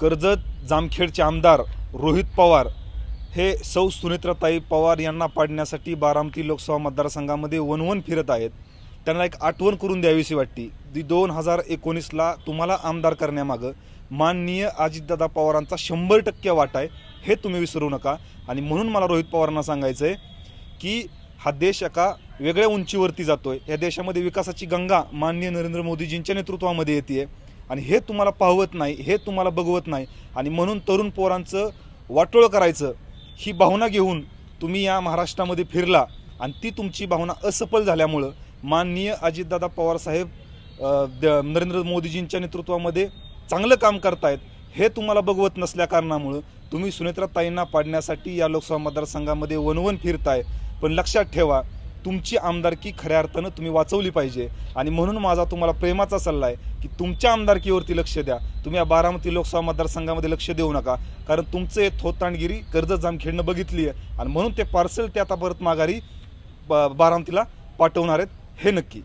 कर्जत जामखेडचे आमदार रोहित पवार हे सौ सुनेत्राताई पवार यांना पाडण्यासाठी बारामती लोकसभा मतदारसंघामध्ये वनवन फिरत आहेत. त्यांना एक आठवण करून द्यावीशी वाटते. दी दोन हजार एकोणीसला तुम्हाला आमदार करण्यामागं माननीय अजितदादा पवारांचा शंभर टक्के वाटा आहे हे तुम्ही विसरू नका. आणि म्हणून मला रोहित पवारांना सांगायचं आहे की हा देश एका वेगळ्या उंचीवरती जातोय. या देशामध्ये विकासाची गंगा माननीय नरेंद्र मोदीजींच्या नेतृत्वामध्ये येते आहे आणि हे तुम्हाला पाहवत नाही हे तुम्हाला बघवत नाही. आणि म्हणून तरुण पोरांचं वाटोळं करायचं ही भावना घेऊन तुम्ही या महाराष्ट्रामध्ये फिरला आणि ती तुमची भावना असफल झाल्यामुळं माननीय अजितदादा पवारसाहेब द- नरेंद्र मोदीजींच्या नेतृत्वामध्ये चांगलं काम करतायत. हे तुम्हाला बघवत नसल्या कारणामुळं तुम्ही सुनेत्रा ताईंना पाडण्यासाठी या लोकसभा मतदारसंघामध्ये वनवन फिरताय. पण लक्षात ठेवा तुमची आमदारकी खऱ्या अर्थानं तुम्ही वाचवली पाहिजे. आणि म्हणून माझा तुम्हाला प्रेमाचा सल्ला आहे की तुमच्या आमदारकीवरती लक्ष द्या. तुम्ही या बारामती लोकसभा मतदारसंघामध्ये लक्ष देऊ नका. कारण तुमचं हे थोतांडगिरी कर्ज जामखेडणं बघितली आहे. आणि म्हणून ते पार्सल ते आता परत माघारी ब- बारामतीला पाठवणार आहेत. हे नक्की.